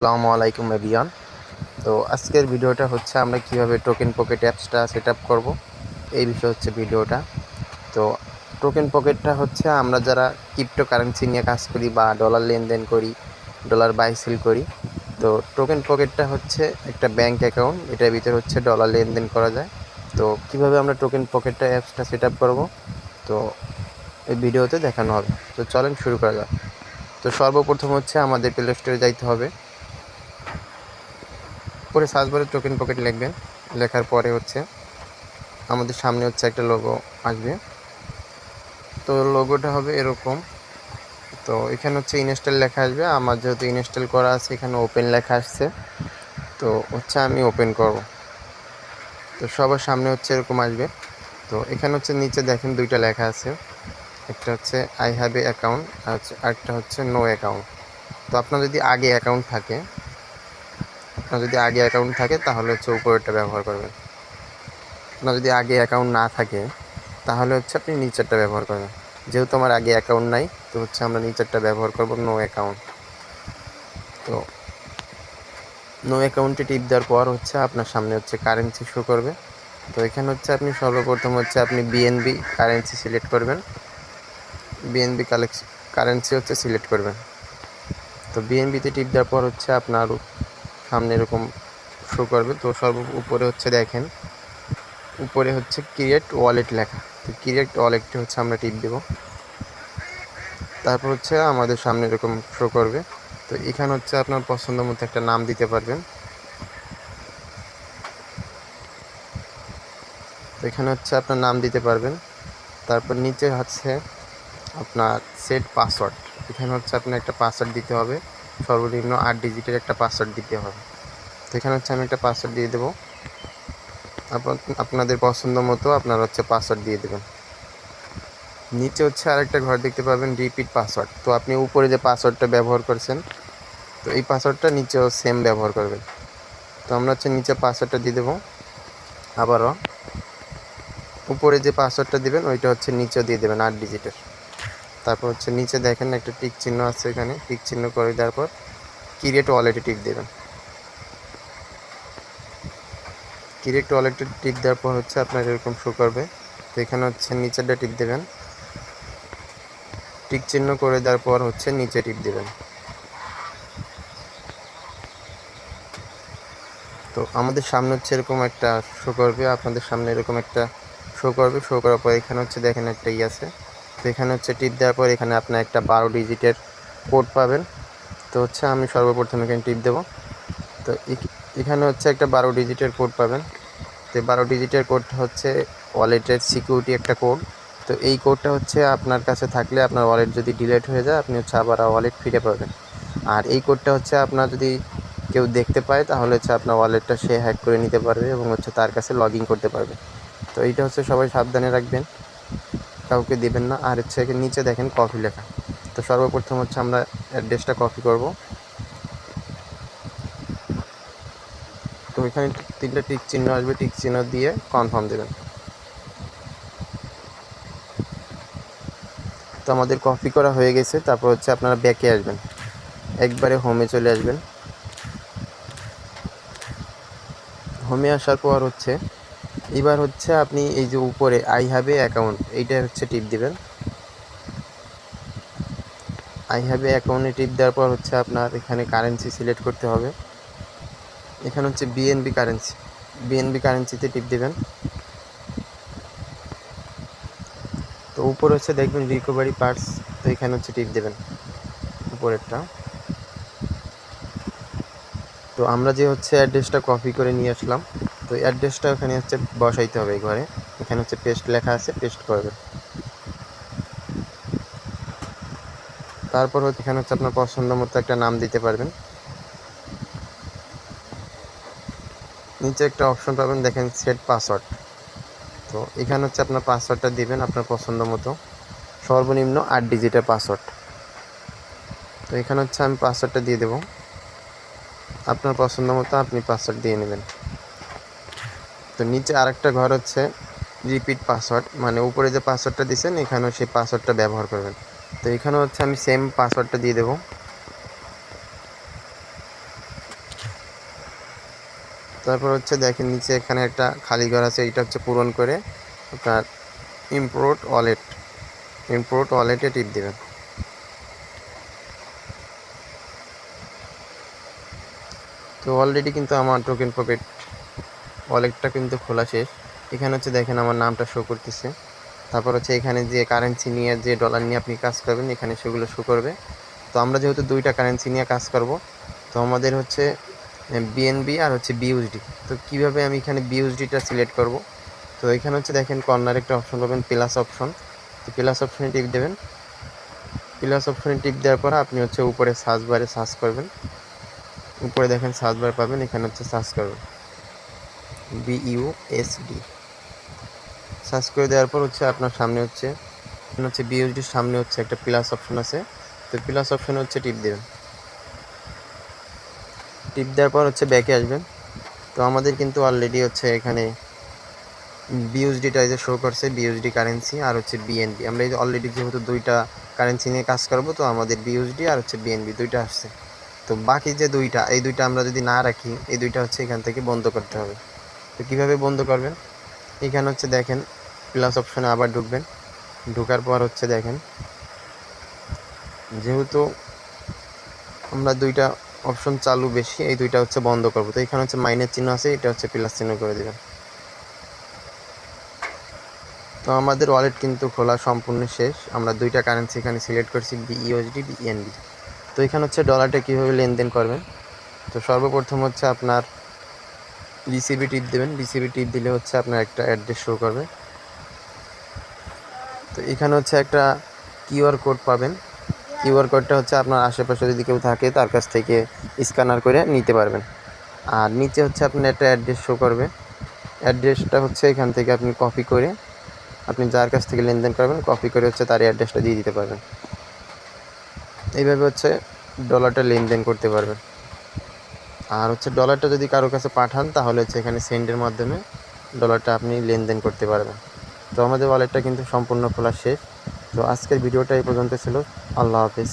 আসসালামু আলাইকুম এভিয়ান তো আজকের ভিডিওটা হচ্ছে আমরা কীভাবে টোকেন পকেট অ্যাপসটা সেট আপ করব। এই বিষয় হচ্ছে ভিডিওটা। তো টোকেন পকেটটা হচ্ছে আমরা যারা ক্রিপ্টো কারেন্সি নিয়ে কাজ করি বা ডলার লেনদেন করি, ডলার বাই সেল করি, তো টোকেন পকেটটা হচ্ছে একটা ব্যাংক অ্যাকাউন্ট, এটার ভিতরে হচ্ছে ডলার লেনদেন করা যায়। তো কীভাবে আমরা টোকেন পকেটটা অ্যাপসটা সেট আপ করব, তো এই ভিডিওতে দেখানো হবে। তো চলেন শুরু করা যাক। তো সর্বপ্রথম হচ্ছে আমাদের প্লে স্টোরে যাইতে হবে। পরে সার্চ বারে টোকেন পকেট লিখবেন। লেখার পরে হচ্ছে আমাদের সামনে হচ্ছে একটা লোগো আসবে। তো লোগোটা হবে এরকম। তো এখানে হচ্ছে ইনস্টল লেখা আসবে। আমার যেহেতু ইনস্টল করা আছে, এখানে ওপেন লেখা আসছে। তো হচ্ছে আমি ওপেন করব। তো সবার সামনে হচ্ছে এরকম আসবে। তো এখানে হচ্ছে নিচে দেখেন দুইটা লেখা আছে। একটা হচ্ছে আই হ্যাভ এ অ্যাকাউন্ট আর হচ্ছে, আরেকটা হচ্ছে নো অ্যাকাউন্ট তো আপনার যদি আগে অ্যাকাউন্ট থাকে আপনার যদি আগে অ্যাকাউন্ট থাকে, তাহলে হচ্ছে উপরেরটা ব্যবহার করবেন। আপনার যদি আগে অ্যাকাউন্ট না থাকে, তাহলে হচ্ছে আপনি নিচেরটা ব্যবহার করবেন। যেহেতু আমার আগে অ্যাকাউন্ট নাই, তো হচ্ছে আমরা নিচেরটা ব্যবহার করব নো অ্যাকাউন্ট তো নো অ্যাকাউন্টে টিপ দেওয়ার পর হচ্ছে আপনার সামনে হচ্ছে কারেন্সি শো করবে। তো এখানে হচ্ছে আপনি সর্বপ্রথম হচ্ছে আপনি বিএনবি কারেন্সি সিলেক্ট করবেন। বিএনবি কালেক্স কারেন্সি হচ্ছে সিলেক্ট করবেন। তো বিএনবিতে টিপ দেওয়ার পর হচ্ছে আপনার সামনে এরকম শো করবে। তো সর্ব উপরে হচ্ছে দেখেন, উপরে হচ্ছে ক্রিয়েট ওয়ালেট লেখা। তো ক্রিয়েট ওয়ালেটটি হচ্ছে আমরা টিপ দেব। তারপর হচ্ছে আমাদের সামনে এরকম শো করবে। তো এখানে হচ্ছে আপনার পছন্দ মতো একটা নাম দিতে পারবেন। তো এখানে হচ্ছে আপনার নাম দিতে পারবেন। তারপর নিচে হচ্ছে আপনার সেট পাসওয়ার্ড এখানে হচ্ছে আপনার একটা পাসওয়ার্ড দিতে হবে। সর্বনিম্ন আট ডিজিটের একটা পাসওয়ার্ড দিতে হবে। তো এখানে হচ্ছে আমি একটা পাসওয়ার্ড দিয়ে দেবো। আপনাদের পছন্দ মতো আপনারা হচ্ছে পাসওয়ার্ড দিয়ে দেবেন। নিচে হচ্ছে আরেকটা ঘর দেখতে পাবেন রিপিট পাসওয়ার্ড তো আপনি উপরে যে পাসওয়ার্ডটা ব্যবহার করছেন, তো এই পাসওয়ার্ডটা নিচেও সেম ব্যবহার করবেন। তো আমরা হচ্ছে নিচে পাসওয়ার্ডটা দিয়ে দেবো। আবারও, উপরে যে পাসওয়ার্ডটা দিবেন, ওইটা হচ্ছে নিচেও দিয়ে দেবেন আট ডিজিটের তারপর হচ্ছে নিচে দেখেন একটা টিক চিহ্ন আছে এখানে। টিক চিহ্ন করে দেওয়ার পর ক্রিয়েট ওয়ালেটে টিক দেবেন। ক্রিয়েট ওয়ালেটে টিক দেওয়ার পর হচ্ছে আপনার এরকম শো করবে। তো এখানে হচ্ছে নিচেরটা টিপ দেবেন। টিক চিহ্ন করে দেওয়ার পর হচ্ছে নিচে টিপ দেবেন। তো আমাদের সামনে হচ্ছে এরকম একটা শো করবে। আপনাদের সামনে এরকম একটা শো করবে। শো করার পর এখানে হচ্ছে দেখেন একটা ই আছে। এখানে হচ্ছে টিপ দেওয়ার পর এখানে আপনার একটা বারো ডিজিটের কোড পাবেন। তো হচ্ছে আমি সর্বপ্রথম এখানে টিপ দেবো। তো এখানে হচ্ছে একটা বারো ডিজিটের কোড পাবেন। তো বারো ডিজিটের কোডটা হচ্ছে ওয়ালেটের সিকিউরিটি একটা কোড। তো এই কোডটা হচ্ছে আপনার কাছে থাকলে আপনার ওয়ালেট যদি ডিলেট হয়ে যায়, আপনি হচ্ছে আবার ওয়ালেট ফিরে পাবেন। আর এই কোডটা হচ্ছে আপনার যদি কেউ দেখতে পায়, তাহলে হচ্ছে আপনার ওয়ালেটটা সে হ্যাক করে নিতে পারবে এবং হচ্ছে তার কাছে লগ করতে পারবে। তো এইটা হচ্ছে সবাই সাবধানে রাখবেন। কাউকে দেবেন না। আর হচ্ছে নিচে দেখেন কফি লেখা। তো সর্বপ্রথম হচ্ছে আমরা অ্যাড্রেসটা কপি করব। তো এখানে তিনটা টিক চিহ্ন আসবে। টিক চিহ্ন দিয়ে কনফার্ম দেবেন। তো আমাদের কপি করা হয়ে গেছে। তারপর হচ্ছে আপনারা ব্যাকে আসবেন। একবারে হোমে চলে আসবেন। হোমে আসার পর হচ্ছে এবার হচ্ছে আপনি এই যে উপরে আই হ্যাভ এ অ্যাকাউন্ট এইটা হচ্ছে টিপ দিবেন। আই হ্যাভ এ অ্যাকাউন্টে টিপ দেওয়ার পর হচ্ছে আপনার এখানে কারেন্সি সিলেক্ট করতে হবে। এখানে হচ্ছে বিএনবি কারেন্সি বিএনবি কারেন্সিতে টিপ দেবেন। তো উপরে হচ্ছে দেখবেন রিকভারি পার্টস তো এখানে হচ্ছে টিপ দেবেন উপরেরটা। তো আমরা যে হচ্ছে অ্যাড্রেসটা কপি করে নিয়ে আসলাম তো অ্যাড্রেসটা ওখানে হচ্ছে বসাইতে হবে ঘরে। এখানে হচ্ছে পেস্ট লেখা আছে পেস্ট করবে। তারপর হচ্ছে এখানে হচ্ছে আপনার পছন্দ মতো একটা নাম দিতে পারবেন। নিচে একটা অপশন পাবেন, দেখেন সেট পাসওয়ার্ড তো এখানে হচ্ছে আপনার পাসওয়ার্ডটা দিবেন আপনার পছন্দ মতো। সর্বনিম্ন আট ডিজিটের পাসওয়ার্ড তো এখানে হচ্ছে আমি পাসওয়ার্ডটা দিয়ে দেবো। আপনার পছন্দ মতো আপনি পাসওয়ার্ড দিয়ে নেবেন। তো নিচে আরেকটা ঘর হচ্ছে রিপিট পাসওয়ার্ড মানে উপরে যে পাসওয়ার্ডটা দিয়েছেন, এখানেও সেই পাসওয়ার্ডটা ব্যবহার করবেন। তো এখানে হচ্ছে আমি সেম পাসওয়ার্ডটা দিয়ে দেবো। তারপর হচ্ছে দেখেন নিচে এখানে একটা খালি ঘর আছে, এইটা হচ্ছে পূরণ করে আপনার ইম্পোর্ট ওয়ালেট ইম্পোর্ট ওয়ালেটে টিপ দেবেন। তো অলরেডি কিন্তু আমার টোকেন পকেট ওয়ালেটটা কিন্তু খোলা শেষ। এখানে হচ্ছে দেখেন আমার নামটা শো করতেছে। তারপর হচ্ছে এখানে যে কারেন্সি নিয়ে যে ডলার নিয়ে আপনি কাজ করবেন, এখানে সেগুলো শো করবে। তো আমরা যেহেতু দুইটা কারেন্সি নিয়ে কাজ করব, তো আমাদের হচ্ছে বিএনবি আর হচ্ছে বিউএসডি তো কীভাবে আমি এখানে বিউএসডিটা সিলেক্ট করব? তো এখানে হচ্ছে দেখেন কর্নার একটা অপশন পাবেন প্লাস অপশন তো প্লাস অপশনে টিপ দেবেন। প্লাস অপশনে টিপ দেওয়ার পর আপনি হচ্ছে উপরে সার্চ বারে সার্চ করবেন। উপরে দেখেন সার্চ বার পাবেন, এখানে হচ্ছে সার্চ করবেন। বিইউএসডি সার্চ করে দেওয়ার পর হচ্ছে আপনার সামনে হচ্ছে হচ্ছে বিউএসডির সামনে হচ্ছে একটা প্লাস অপশন আছে। তো প্লাস অপশনে হচ্ছে টিপ দেবেন। টিপ দেওয়ার পর হচ্ছে ব্যাকে আসবেন। তো আমাদের কিন্তু অলরেডি হচ্ছে এখানে বিউএসডিটা যে শো করছে বিউএসডি কারেন্সি আর হচ্ছে বিএনবি আমরা এই অলরেডি যেহেতু দুইটা কারেন্সি নিয়ে কাজ করব, তো আমাদের বিউএসডি আর হচ্ছে বিএনবি দুইটা আসছে। তো বাকি যে দুইটা, এই দুইটা আমরা যদি না রাখি, এই দুইটা হচ্ছে এখান থেকে বন্ধ করতে হবে। তো কীভাবে বন্ধ করবেন? এখানে হচ্ছে দেখেন প্লাস অপশনে আবার ঢুকবেন। ঢোকার পর হচ্ছে দেখেন, যেহেতু আমরা দুইটা অপশন চালু বেশি, এই দুইটা হচ্ছে বন্ধ করব। তো এখানে হচ্ছে মাইনের চিহ্ন আছে, এটা হচ্ছে প্লাস চিহ্ন করে দেবেন। তো আমাদের ওয়ালেট কিন্তু খোলা সম্পূর্ণ শেষ। আমরা দুইটা কারেন্সি এখানে সিলেক্ট করছি বিইউএসডি বিএনবি তো এখানে হচ্ছে ডলারটা কীভাবে লেনদেন করবেন? তো সর্বপ্রথম হচ্ছে আপনার বিসিবি টিপ দেবেন। বিসিবি টিপ দিলে হচ্ছে আপনার একটা অ্যাড্রেস শো করবে। তো এখানে হচ্ছে একটা কিউআর কোড পাবেন। কিউআর কোডটা হচ্ছে আপনার আশেপাশে যদি কেউ থাকে, তার কাছ থেকে স্ক্যানার করে নিতে পারবেন। আর নিচে হচ্ছে আপনার একটা অ্যাড্রেস শো করবে। অ্যাড্রেসটা হচ্ছে এখান থেকে আপনি কপি করে আপনি যার কাছ থেকে লেনদেন করবেন কপি করে হচ্ছে তার অ্যাড্রেসটা দিয়ে দিতে পারবেন। এইভাবে হচ্ছে ডলারটা লেনদেন করতে পারবেন। আর হচ্ছে ডলারটা যদি কারোর কাছে পাঠান, তাহলে হচ্ছে এখানে সেন্ডের মাধ্যমে ডলারটা আপনি লেনদেন করতে পারবেন। তো আমাদের ওয়ালেটটা কিন্তু সম্পূর্ণ খোলা শেষ। তো আজকের ভিডিওটা এই পর্যন্ত ছিল। আল্লাহ হাফিজ।